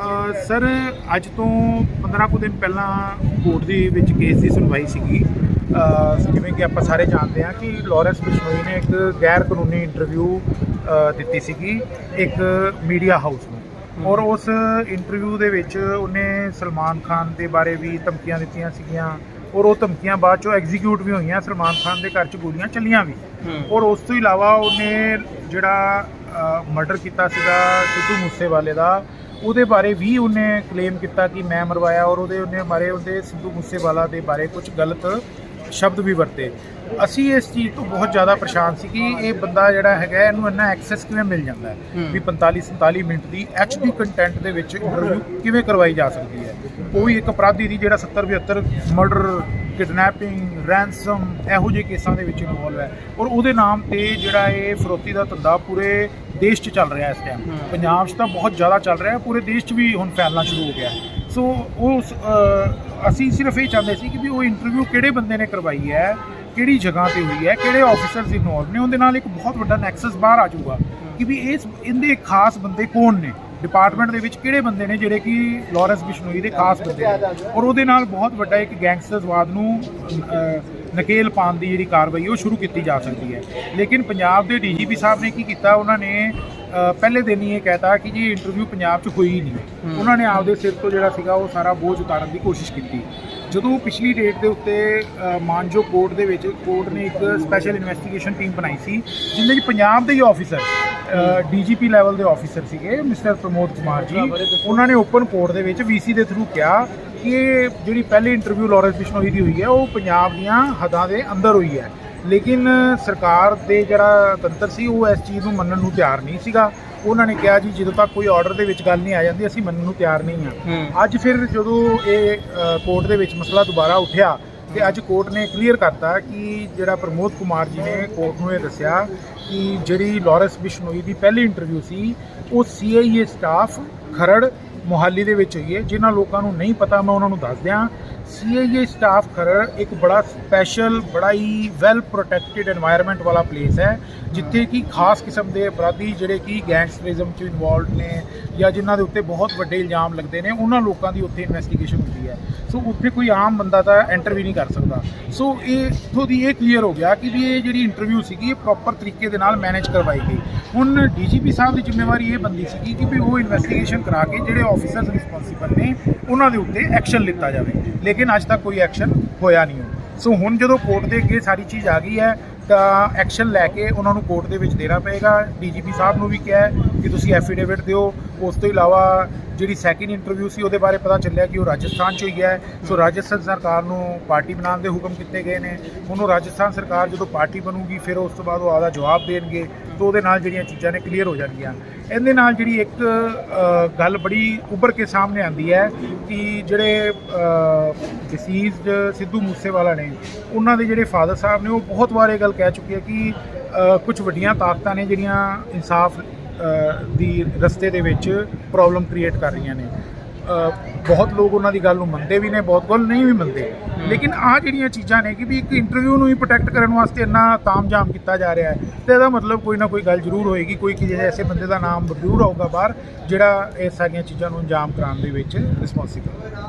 Sir ਅੱਜ ਤੋਂ 15 ਕੁ ਦਿਨ ਪਹਿਲਾਂ ਕੋਰਟ ਦੇ ਵਿੱਚ ਕੇਸ ਦੀ ਸੁਣਵਾਈ ਸੀਗੀ। ਜਿਵੇਂ ਕਿ ਆਪਾਂ ਸਾਰੇ ਜਾਣਦੇ ਹਾਂ ਕਿ ਲਾਰੈਂਸ ਬਿਸ਼ਨੋਈ ਨੇ ਇੱਕ ਗੈਰ ਕਾਨੂੰਨੀ ਇੰਟਰਵਿਊ ਦਿੱਤੀ ਸੀਗੀ ਇੱਕ ਮੀਡੀਆ ਹਾਊਸ ਨੂੰ। ਔਰ ਉਸ ਇੰਟਰਵਿਊ ਦੇ ਵਿੱਚ ਉਹਨੇ ਸਲਮਾਨ ਖਾਨ ਦੇ ਬਾਰੇ ਵੀ ਧਮਕੀਆਂ ਦਿੱਤੀਆਂ ਸੀਗੀਆਂ ਔਰ ਉਹ ਧਮਕੀਆਂ ਬਾਅਦ ਚੋਂ ਐਗਜ਼ੀਕਿਊਟ ਵੀ ਹੋਈਆਂ ਸਲਮਾਨ ਖਾਨ ਦੇ ਘਰ 'ਚ ਗੋਲੀਆਂ ਚੱਲੀਆਂ ਵੀ। ਔਰ ਉਸ ਤੋਂ ਇਲਾਵਾ ਉਹਨੇ ਜਿਹੜਾ ਮਰਡਰ ਕੀਤਾ ਸੀਗਾ ਸਿੱਧੂ ਮੂਸੇਵਾਲੇ ਦਾ ਉਹਦੇ ਬਾਰੇ ਵੀ ਉਹਨੇ ਕਲੇਮ ਕੀਤਾ ਕਿ ਮੈਂ ਮਰਵਾਇਆ ਔਰ ਉਹਦੇ ਉਹਨੇ ਮਾਰੇ ਉਹਦੇ ਸਿੱਧੂ ਮੂਸੇਵਾਲਾ ਦੇ ਬਾਰੇ ਕੁਝ ਗਲਤ ਸ਼ਬਦ ਵੀ ਵਰਤੇ। ਅਸੀਂ ਇਸ ਚੀਜ਼ ਤੋਂ ਬਹੁਤ ਜ਼ਿਆਦਾ ਪਰੇਸ਼ਾਨ ਸੀ ਕਿ ਇਹ ਬੰਦਾ ਜਿਹੜਾ ਹੈਗਾ ਇਹਨੂੰ ਇੰਨਾ ਐਕਸੈਸ ਕਿਵੇਂ ਮਿਲ ਜਾਂਦਾ ਹੈ? ਵੀ 45 47 ਮਿੰਟ ਦੀ ਐਚਡੀ ਕੰਟੈਂਟ ਦੇ ਵਿੱਚ ਇੰਟਰਵਿਊ ਕਿਵੇਂ ਕਰਵਾਈ ਜਾ ਸਕਦੀ ਹੈ? ਕੋਈ ਇੱਕ ਅਪਰਾਧੀ ਦੀ ਜਿਹੜਾ 70 72 ਮਰਡਰ ਕਿਡਨੈਪਿੰਗ ਰੈਂਸਮ ਇਹੋ ਜਿਹੇ ਕੇਸਾਂ ਦੇ ਵਿੱਚ ਇਨਵੋਲਵ ਹੈ। ਔਰ ਉਹਦੇ ਨਾਮ ਤੇ ਜਿਹੜਾ ਇਹ ਫਰੋਤੀ ਦਾ ਧੰਦਾ ਪੂਰੇ ਦੇਸ਼ 'ਚ ਚੱਲ ਰਿਹਾ ਇਸ ਟਾਈਮ ਪੰਜਾਬ 'ਚ ਤਾਂ ਬਹੁਤ ਜ਼ਿਆਦਾ ਚੱਲ ਰਿਹਾ ਹੈ ਪੂਰੇ ਦੇਸ਼ 'ਚ ਵੀ ਹੁਣ ਫੈਲਣਾ ਸ਼ੁਰੂ ਹੋ ਗਿਆ ਹੈ। ਸੋ ਉਸ ਅਸੀਂ ਸਿਰਫ ਇਹ ਚਾਹੁੰਦੇ ਸੀ ਕਿ ਵੀ ਉਹ ਇੰਟਰਵਿਊ ਕਿਹੜੇ ਬੰਦੇ ਨੇ ਕਰਵਾਈ ਹੈ, ਕਿਹੜੀ ਜਗ੍ਹਾ ਤੇ ਹੋਈ ਹੈ, ਕਿਹੜੇ ਆਫੀਸਰਸ ਇਨਵੋਲਵ ਨੇ, ਉਹਦੇ ਨਾਲ ਇੱਕ ਬਹੁਤ ਵੱਡਾ ਨੈਕਸਸ ਬਾਹਰ ਆ ਜਾਊਗਾ ਕਿ ਵੀ ਇਸ, ਇਹਦੇ ਖਾਸ ਬੰਦੇ ਕੌਣ ਨੇ? ਡਿਪਾਰਟਮੈਂਟ ਦੇ ਵਿੱਚ ਕਿਹੜੇ ਬੰਦੇ ਨੇ ਜਿਹੜੇ ਕਿ ਲਾਰੈਂਸ ਬਿਸ਼ਨੋਈ ਦੇ ਖਾਸ ਬੰਦੇ ਨੇ? ਔਰ ਉਹਦੇ ਨਾਲ ਬਹੁਤ ਵੱਡਾ ਇੱਕ ਗੈਂਗਸਟਰਵਾਦ ਨੂੰ ਨਕੇਲ ਪਾਉਣ ਦੀ ਜਿਹੜੀ ਕਾਰਵਾਈ ਉਹ ਸ਼ੁਰੂ ਕੀਤੀ ਜਾ ਸਕਦੀ ਹੈ। ਲੇਕਿਨ ਪੰਜਾਬ ਦੇ ਡੀਜੀਪੀ ਸਾਹਿਬ ਨੇ ਕੀ ਕੀਤਾ? ਉਹਨਾਂ ਨੇ ਪਹਿਲੇ ਦਿਨ ਹੀ ਇਹ ਕਹਿਤਾ ਕਿ ਜੀ ਇੰਟਰਵਿਊ ਪੰਜਾਬ 'ਚ ਹੋਈ ਹੀ ਨਹੀਂ। ਉਹਨਾਂ ਨੇ ਆਪਦੇ ਸਿਰ ਤੋਂ ਜਿਹੜਾ ਸੀਗਾ ਉਹ ਸਾਰਾ ਬੋਝ ਉਤਾਰਨ ਦੀ ਕੋਸ਼ਿਸ਼ ਕੀਤੀ। ਜਦੋਂ ਪਿਛਲੀ ਡੇਟ ਦੇ ਉੱਤੇ ਮਾਨਜੋ ਕੋਰਟ ਦੇ ਵਿੱਚ ਕੋਰਟ ਨੇ ਇੱਕ ਸਪੈਸ਼ਲ ਇਨਵੈਸਟੀਗੇਸ਼ਨ ਟੀਮ ਬਣਾਈ ਸੀ ਜਿੰਦੇ ਵਿੱਚ ਪੰਜਾਬ ਦੇ ਹੀ ਆਫੀਸਰ ਡੀਜੀਪੀ ਲੈਵਲ ਦੇ ਆਫੀਸਰ ਸੀਗੇ ਮਿਸਟਰ ਪ੍ਰਮੋਦ ਕੁਮਾਰ ਜੀ ਉਹਨਾਂ ਨੇ ਓਪਨ ਕੋਰਟ ਦੇ ਵਿੱਚ ਵੀਸੀ ਦੇ ਥਰੂ ਕਿਹਾ ਕਿ ਜਿਹੜੀ ਪਹਿਲੀ ਇੰਟਰਵਿਊ ਲਾਰੈਂਸ ਬਿਸ਼ਨੋਈ ਦੀ ਹੋਈ ਹੈ ਉਹ ਪੰਜਾਬ ਦੀਆਂ ਹੱਦਾਂ ਦੇ ਅੰਦਰ ਹੋਈ ਹੈ। ਲੇਕਿਨ ਸਰਕਾਰ ਦੇ ਜਿਹੜਾ ਤੰਤਰ ਸੀ ਉਹ ਇਸ ਚੀਜ਼ ਨੂੰ ਮੰਨਣ ਨੂੰ ਤਿਆਰ ਨਹੀਂ ਸੀਗਾ। ਉਹਨਾਂ ਨੇ ਕਿਹਾ ਜੀ ਜਦੋਂ ਤੱਕ ਕੋਈ ਆਰਡਰ ਦੇ ਵਿੱਚ ਗੱਲ ਨਹੀਂ ਆ ਜਾਂਦੀ ਅਸੀਂ ਮੰਨਣ ਨੂੰ ਤਿਆਰ ਨਹੀਂ ਹਾਂ। ਅੱਜ ਫਿਰ ਜਦੋਂ ਇਹ ਕੋਰਟ ਦੇ ਵਿੱਚ ਮਸਲਾ ਦੁਬਾਰਾ ਉੱਠਿਆ ਤੇ ਅੱਜ ਕੋਰਟ ਨੇ ਕਲੀਅਰ ਕਰਤਾ ਕਿ ਜਿਹੜਾ ਪ੍ਰਮੋਦ ਕੁਮਾਰ ਜੀ ਨੇ ਕੋਰਟ ਨੂੰ ਇਹ ਦੱਸਿਆ ਕਿ ਜਿਹੜੀ ਲਾਰੈਂਸ ਬਿਸ਼ਨੋਈ ਦੀ ਪਹਿਲੀ ਇੰਟਰਵਿਊ ਸੀ ਉਹ ਸੀਆਈਏ ਸਟਾਫ ਖਰੜ ਮੁਹਾਲੀ ਦੇ ਵਿੱਚ ਹੋਈ ਹੈ, ਜਿਨ੍ਹਾਂ ਲੋਕਾਂ ਨੂੰ ਨਹੀਂ ਪਤਾ, ਮੈਂ ਉਹਨਾਂ ਨੂੰ ਦੱਸ ਦਿਆਂ। ਸੀਏਏ ਸਟਾਫ ਖਰੜ ਇੱਕ ਬੜਾ ਸਪੈਸ਼ਲ ਬੜਾ ਹੀ ਵੈਲ ਪ੍ਰੋਟੈਕਟਿਡ এনवायरमेंट ਵਾਲਾ ਪਲੇਸ ਹੈ, ਜਿੱਥੇ ਕਿ ਖਾਸ ਕਿਸਮ ਦੇ ਅਪਰਾਧੀ ਜਿਹੜੇ ਕਿ ਗੈਂਗਸਟਰਿਜ਼ਮ 'ਚ ਇਨਵੋਲਡ ਨੇ ਜਾਂ ਜਿਨ੍ਹਾਂ ਦੇ ਉੱਤੇ ਬਹੁਤ ਵੱਡੇ ਇਲਜ਼ਾਮ ਲੱਗਦੇ ਨੇ, ਉਹਨਾਂ ਲੋਕਾਂ ਦੀ ਉੱਥੇ ਇਨਵੈਸਟੀਗੇਸ਼ਨ ਹੁੰਦੀ ਹੈ। ਸੋ ਉੱਥੇ ਕੋਈ ਆਮ ਬੰਦਾ ਤਾਂ ਐਂਟਰ ਵੀ ਨਹੀਂ ਕਰ ਸਕਦਾ। ਸੋ ਇਹ, ਇਥੋਂ ਦੀ ਇਹ ਕਲੀਅਰ ਹੋ ਗਿਆ ਕਿ ਵੀ ਇਹ ਜਿਹੜੀ ਇੰਟਰਵਿਊ ਸੀਗੀ, ਇਹ ਪ੍ਰੋਪਰ ਤਰੀਕੇ ਦੇ ਨਾਲ ਮੈਨੇਜ ਕਰਵਾਈ ਗਈ। ਹੁਣ ਡੀਜੀਪੀ ਸਾਹਿਬ ਦੀ ਜ਼ਿੰਮੇਵਾਰੀ ਇਹ ਬੰਦੀ ਸੀਗੀ ਕਿ ਵੀ ਉਹ ਇਨਵੈਸਟੀਗੇਸ਼ਨ ਕਰਾ ਕੇ ਜਿਹੜੇ ਆਫੀਸਰਸ ਰਿਸਪੌਂਸਿਬਲ ਨੇ, ਉਹਨਾਂ ਦੇ ਉੱਤੇ ਐਕਸ਼ਨ ਲਿੱਤਾ ਜਾਵੇ। ਲੇਕਿਨ ਅੱਜ ਤੱਕ ਕੋਈ ਐਕਸ਼ਨ ਹੋਇਆ ਨਹੀਂ ਹੈ। ਸੋ ਹੁਣ ਜਦੋਂ ਕੋਰਟ ਦੇ ਅੱਗੇ ਸਾਰੀ ਚੀਜ਼ ਆ ਗਈ ਹੈ, ਤਾਂ ਐਕਸ਼ਨ ਲੈ ਕੇ ਉਹਨਾਂ ਨੂੰ ਕੋਰਟ ਦੇ ਵਿੱਚ ਦੇਣਾ ਪਏਗਾ। ਡੀਜੀਪੀ ਸਾਹਿਬ ਨੂੰ ਵੀ ਕਿਹਾ ਕਿ ਤੁਸੀਂ ਐਫੀਡੇਵਿਟ ਦਿਓ। ਉਸ ਤੋਂ ਇਲਾਵਾ ਜਿਹੜੀ ਸੈਕਿੰਡ ਇੰਟਰਵਿਊ ਸੀ, ਉਹਦੇ ਬਾਰੇ ਪਤਾ ਚੱਲਿਆ ਕਿ ਉਹ ਰਾਜਸਥਾਨ 'ਚ ਹੋਈ ਹੈ। ਸੋ ਰਾਜਸਥਾਨ ਸਰਕਾਰ ਨੂੰ ਪਾਰਟੀ ਬਣਾਉਣ ਦੇ ਹੁਕਮ ਕੀਤੇ ਗਏ ਨੇ। ਉਹਨੂੰ ਰਾਜਸਥਾਨ ਸਰਕਾਰ ਜਦੋਂ ਪਾਰਟੀ ਬਣੂਗੀ, ਫਿਰ ਉਸ ਤੋਂ ਬਾਅਦ ਉਹ ਆਦਾ ਜਵਾਬ ਦੇਣਗੇ। ਤਾਂ ਉਹਦੇ ਨਾਲ ਜਿਹੜੀਆਂ ਚੀਜ਼ਾਂ ਨੇ ਕਲੀਅਰ ਹੋ ਜਾਣਗੀਆਂ। ਇਹਦੇ ਨਾਲ ਜਿਹੜੀ ਇੱਕ ਗੱਲ ਬੜੀ ਉੱਭਰ ਕੇ ਸਾਹਮਣੇ ਆਂਦੀ ਹੈ ਕਿ ਜਿਹੜੇ ਡਿਸੀਜ਼ਡ ਸਿੱਧੂ ਮੂਸੇਵਾਲਾ ਨੇ, ਉਹਨਾਂ ਦੇ ਜਿਹੜੇ ਫਾਦਰ ਸਾਹਿਬ ਨੇ, ਉਹ ਬਹੁਤ ਵਾਰ ਇਹ ਗੱਲ ਕਹਿ ਚੁੱਕੇ ਹੈ ਕਿ ਕੁਝ ਵੱਡੀਆਂ ਤਾਕਤਾਂ ਨੇ ਜਿਹੜੀਆਂ ਇਨਸਾਫ ਦੀ ਰਸਤੇ ਦੇ ਵਿੱਚ ਪ੍ਰੋਬਲਮ ਕ੍ਰੀਏਟ ਕਰ ਰਹੀਆਂ ਨੇ। ਬਹੁਤ ਲੋਕ ਉਹਨਾਂ ਦੀ ਗੱਲ ਨੂੰ ਮੰਨਦੇ ਵੀ ਨੇ, ਬਹੁਤ ਗੱਲ ਨਹੀਂ ਵੀ ਮੰਨਦੇ। ਲੇਕਿਨ ਆ ਜਿਹੜੀਆਂ ਚੀਜ਼ਾਂ ਨੇ ਕਿ ਵੀ ਇੱਕ ਇੰਟਰਵਿਊ ਨੂੰ ਹੀ ਪ੍ਰੋਟੈਕਟ ਕਰਨ ਵਾਸਤੇ ਇੰਨਾ ਤਾਮਝਾਮ ਕੀਤਾ ਜਾ ਰਿਹਾ ਹੈ, ਤੇ ਇਹਦਾ ਮਤਲਬ ਕੋਈ ਨਾ ਕੋਈ ਗੱਲ ਜ਼ਰੂਰ ਹੋਏਗੀ, ਕੋਈ ਕਿਸੇ ਐਸੇ ਬੰਦੇ ਦਾ ਨਾਮ ਜ਼ਰੂਰ ਆਊਗਾ ਬਾਹਰ, ਜਿਹੜਾ ਇਹ ਸਾਰੀਆਂ ਚੀਜ਼ਾਂ ਨੂੰ ਅੰਜਾਮ ਕਰਾਉਣ ਦੇ ਵਿੱਚ ਰਿਸਪੌਂਸਿਬਲ ਹੈ।